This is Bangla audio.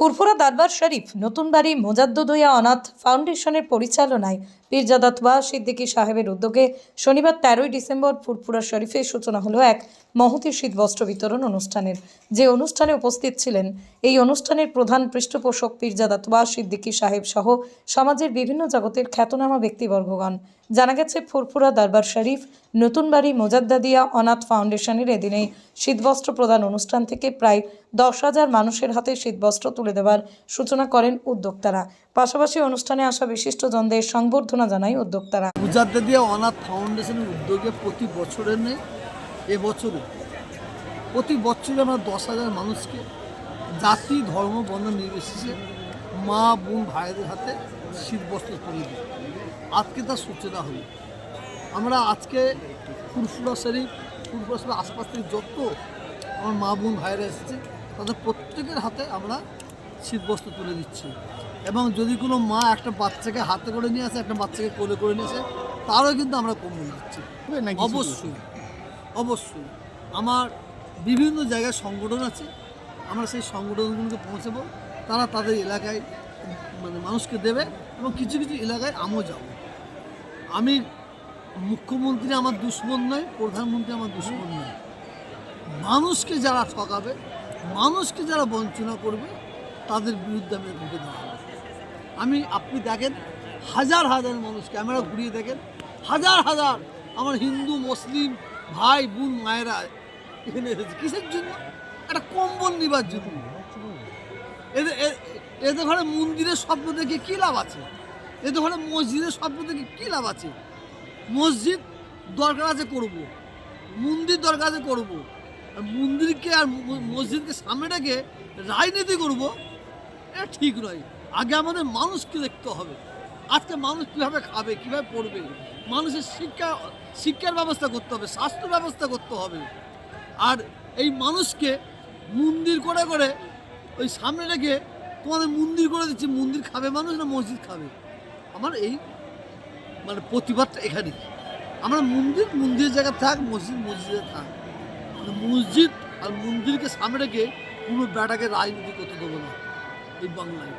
ফুরফুরা দরবার শরীফ নতুন বাড়ি মোজাদ্দুদুয়া অনাথ ফাউন্ডেশনের পরিচালনায় পীরজাদা তুয়া সিদ্দিকী সাহেবের উদ্যোগে শনিবার তেরোই ডিসেম্বর ফুরফুরা শরীফে সূচনা হলো এক মহতি শীত বস্ত্র বিতরণ অনুষ্ঠানের। যে অনুষ্ঠানে উপস্থিত ছিলেন এই অনুষ্ঠানের প্রধান পৃষ্ঠপোষক পীরজাদা তুয়া সিদ্দিকী সাহেব সহ সমাজের বিভিন্ন জগতের খ্যাতনামা ব্যক্তিবর্গগণ। জানা গেছে, ফুরফুরা দরবার শরীফ নতুন বাড়ি মোজাদ্দাদিয়া অনাথ ফাউন্ডেশনের এদিনে শীতবস্ত্র প্রদান অনুষ্ঠান থেকে প্রায় দশ হাজার মানুষের হাতে শীতবস্ত্র তুলে দেওয়ার সূচনা করেন উদ্যোক্তারা। পাশাপাশি অনুষ্ঠানে আসা বিশিষ্টজনদের সংবর্ধনা জানায় উদ্যোক্তারা। মুজাদ্দেদিয়া অনাথ ফাউন্ডেশনের উদ্যোগে প্রতি বছরের নেই এবছরও প্রতি বছরে আমরা দশ হাজার মানুষকে জাতি, ধর্ম বন্ধ নির্বিশেষে মা, বোন, ভাইদের হাতে শীতবস্ত্র তুলে দিই। আজকে তার সূচনা হলো। আমরা আজকে ফুরফুরা শরীফ ফুরফুরা শরীফ আশপাশ থেকে যত আমার মা, বোন, ভাইরা এসেছে, তাদের প্রত্যেকের হাতে আমরা শীতবস্ত্র তুলে দিচ্ছে। এবং যদি কোনো মা একটা বাচ্চাকে হাতে করে নিয়ে আসে একটা বাচ্চাকে কোলে করে নিয়ে আসে তারও কিন্তু আমরা কম্বল দিচ্ছি। অবশ্যই অবশ্যই। আমার বিভিন্ন জায়গায় সংগঠন আছে আমরা সেই সংগঠনগুলোকে পৌঁছাবো। তারা তাদের এলাকায় মানে মানুষকে দেবে এবং কিছু কিছু এলাকায় আমিও যাব। আমি মুখ্যমন্ত্রী আমার দুশ্মন নয় প্রধানমন্ত্রী আমার দুশ্মন নয়। মানুষকে যারা ঠকাবে মানুষকে যারা বঞ্চনা করবে তাদের বিরুদ্ধে আমি রুখে দেওয়া আমি, আপনি দেখেন, হাজার হাজার মানুষ ক্যামেরা ঘুরিয়ে দেখেন, হাজার হাজার আমার হিন্দু, মুসলিম ভাই, বোন, মায়েরা এখানে এসেছে। কিসের জন্য? একটা কম্বল নিবার জন্য। এদের এদের ঘরে মন্দিরের স্বপ্ন দেখে কী লাভ আছে? এদের ঘরে মসজিদের স্বপ্ন দেখে কী লাভ আছে? মসজিদ দরকার আছে করব। মন্দির দরকার আছে করব। মন্দিরকে আর মসজিদকে সামনে রেখে রাজনীতি করব। এটা ঠিক নয়। আগে আমাদের মানুষকে দেখতে হবে। আজকে মানুষ কীভাবে খাবে, কীভাবে পড়বে? মানুষের শিক্ষা, শিক্ষার ব্যবস্থা করতে হবে, স্বাস্থ্য ব্যবস্থা করতে হবে। আর এই মানুষকে মন্দির করে করে ওই সামনে রেখে তোমাদের মন্দির করে দিচ্ছি। মন্দির খাবে মানুষ না মসজিদ খাবে? আমার এই মানে প্রতিবাদটা এখানে আমরা মন্দির, মন্দিরের জায়গা থাক, মসজিদ, মসজিদে থাক। কিন্তু মসজিদ আর মন্দিরকে সামনে রেখে কোনো বেটাকে রাজনীতি করতে দেবো না। এই বাংলায়।